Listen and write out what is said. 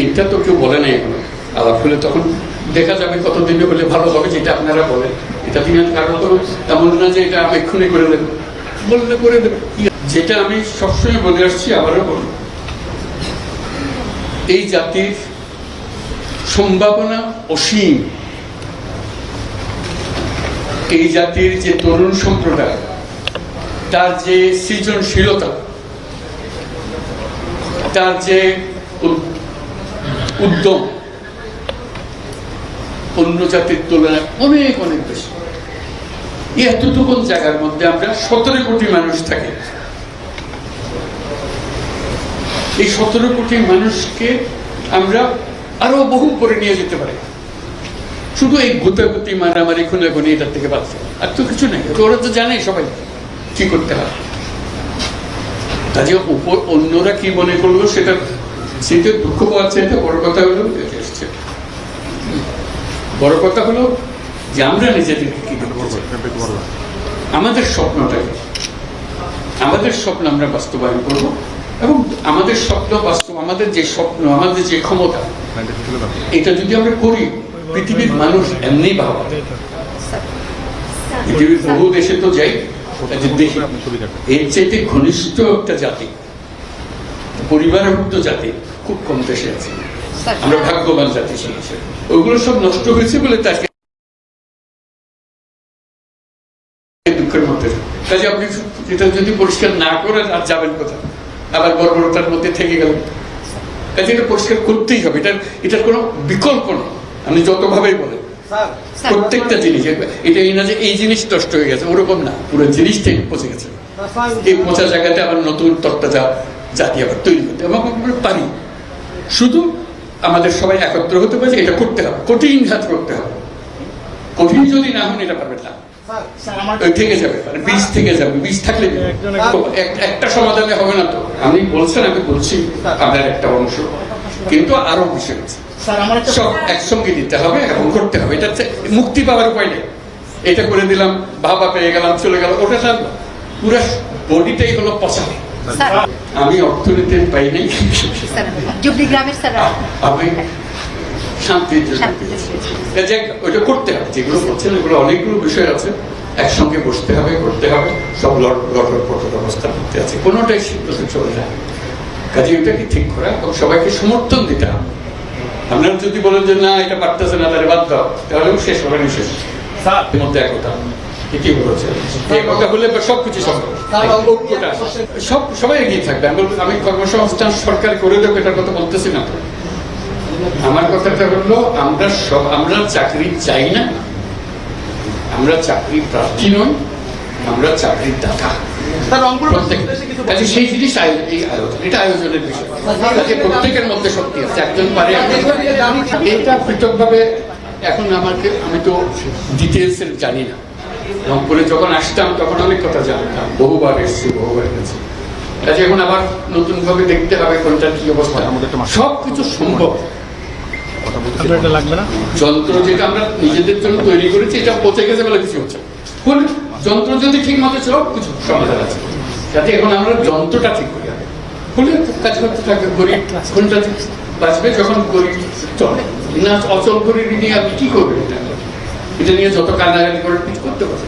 এইটা তো কেউ বলে নাই এখনও। আলাপ হলে তখন দেখা যাবে কতদিনে হলে ভালো হবে যেটা আপনারা বলেন। এটা তিনি কারণ তো এমন না যে এটা আমি এক্ষুনি করে দেবো। বললে করে দেবে। যেটা আমি সবসময় বলে আসছি আবারও বলব। এই জাতির সম্ভাবনা অসীম। এই জাতির যে তরুণ সম্প্রদায়, তার যে সৃজনশীলতা, তার যে উদ্যম। অন্য জাতির তুলনায় অনেক অনেক বেশি। এতটুকু জায়গার মধ্যে আমরা সতেরো কোটি মানুষ থাকি। এই সতেরো কোটি মানুষকে আমরা আরও বহু করে নিয়ে যেতে পারি। শুধু এই গুতাগুতি মারামারি, খুনাখুনি এটার থেকে বাঁচছে আর তো কিছু নেই। ওরা তো জানে সবাই কি করতে হয়। কাজে অন্যরা কি মনে করল সেটা দুঃখ পাওয়ার চাইতে বড় কথা হলো এসছে। বড় কথা হলো যে আমরা নিজেদেরকে কি আমাদের আমাদের স্বপ্ন আমরা বাস্তবায়ন করব এবং আমাদের স্বপ্ন বাস্তব, আমাদের যে স্বপ্ন, আমাদের যে ক্ষমতা, এটা যদি আমরা করি, পৃথিবীর মানুষ এমনি ভাবা। পৃথিবীর বহু দেশে তো যাই দেখি। এর চাইতে ঘনিষ্ঠ একটা জাতি। পরিবারভুক্ত জাতি খুব কম দেশে আছে। আমরা ভাগ্যবান জাতি হিসেবে ওগুলো সব নষ্ট হয়েছে বলে তাকে দুঃখের মধ্যে কাজে আপনি এটা যদি পরিষ্কার না করেন আর যাবেন কোথায়? আবার বর্বরতার মধ্যে থেকে গেলেন কাজে এটা পরিষ্কার করতেই হবে। এটার এটার কোনো বিকল্প নেই। আপনি যতভাবেই বলেন। প্রত্যেকটা জিনিস এটা এই না যে এই জিনিস নষ্ট হয়ে গেছে ওরকম না। পুরো জিনিসটাই পচে গেছে। এই পচা জায়গাতে আবার নতুন তত্ত্বা জাতি আবার তৈরি করতে এবং আমরা পারি। শুধু আমাদের সবাই একত্র হতে পারে এটা করতে হবে কঠিন হাত করতে হবে। কঠিন যদি না হন এটা পারবেন না। থেকে যাবে মানে বীজ থেকে যাবে বীজ থাকলে একটা সমাধানে হবে না তো। আমি বলছেন আমি বলছি আপনার একটা অংশ। কিন্তু আরও বিষয় আছে। সব একসঙ্গে দিতে হবে এবং করতে হবে। এটা হচ্ছে মুক্তি পাওয়ার উপায় নেই। এটা করে দিলাম বাবা পেয়ে গেলাম চলে গেল ওটা পুরো বডিটাই হলো পচা। স্যার আমি অর্থনীতি পাই নাই স্যার জুবলি গ্রামের স্যার। আমি শান্তিতে ওইটা করতে হবে যেগুলো বলছেন এগুলো অনেকগুলো বিষয় আছে। একসঙ্গে বসতে হবে করতে হবে। সব লটর পটর অবস্থা করতে আছে। কোনোটাই সিদ্ধান্ত চলে যায় কাজে ওইটাকে ঠিক করা এবং সবাইকে সমর্থন দিতে হবে। আপনারা যদি বলেন যে না এটা পারতেছে না তাহলে বাদ দাও। তাহলে শেষ হবে না শেষ। মধ্যে একতা। বলেছে একতা হলে সব কিছু সম্ভব। ঐক্যটা সব সবাই এগিয়ে থাকবে। আমি আমি কর্মসংস্থান সরকার করে দেবো এটার কথা বলতেছি না। আমার কথাটা হলো আমরা সব আমরা চাকরি চাই না। আমরা চাকরি প্রার্থী নই আমরা চাকরির দাতা। স্যার রংপুর প্রত্যেক কাজে সেই জিনিস এই আয়োজন এটা আয়োজনের বিষয়। প্রত্যেকের মধ্যে শক্তি আছে একজন পারে এটা পৃথকভাবে এখন আমাকে আমি তো ডিটেলস জানি না। রংপুরে যখন আসতাম তখন অনেক কথা জানতাম। বহুবার এসেছি বহুবার গেছি। কাজে এখন আবার নতুন ভাবে দেখতে হবে কোনটা কি অবস্থা। সব কিছু সম্ভব। যন্ত্র যেটা আমরা নিজেদের জন্য তৈরি করেছি এটা পচে গেছে বলে কিছু হচ্ছে না। হলে যন্ত্র যদি ঠিক মতো সব কিছু সমাধান আছে। যাতে এখন আমরা যন্ত্রটা ঠিক করি। আগে। হলে কাজ করতে থাকবে? গরিব কোনটা বাঁচবে? যখন গরিব চলে। না অচল গরিব নিয়ে আপনি কি করবেন এটা? এটা নিয়ে যত কান্নাকাটি করে ঠিক করতে পারবেন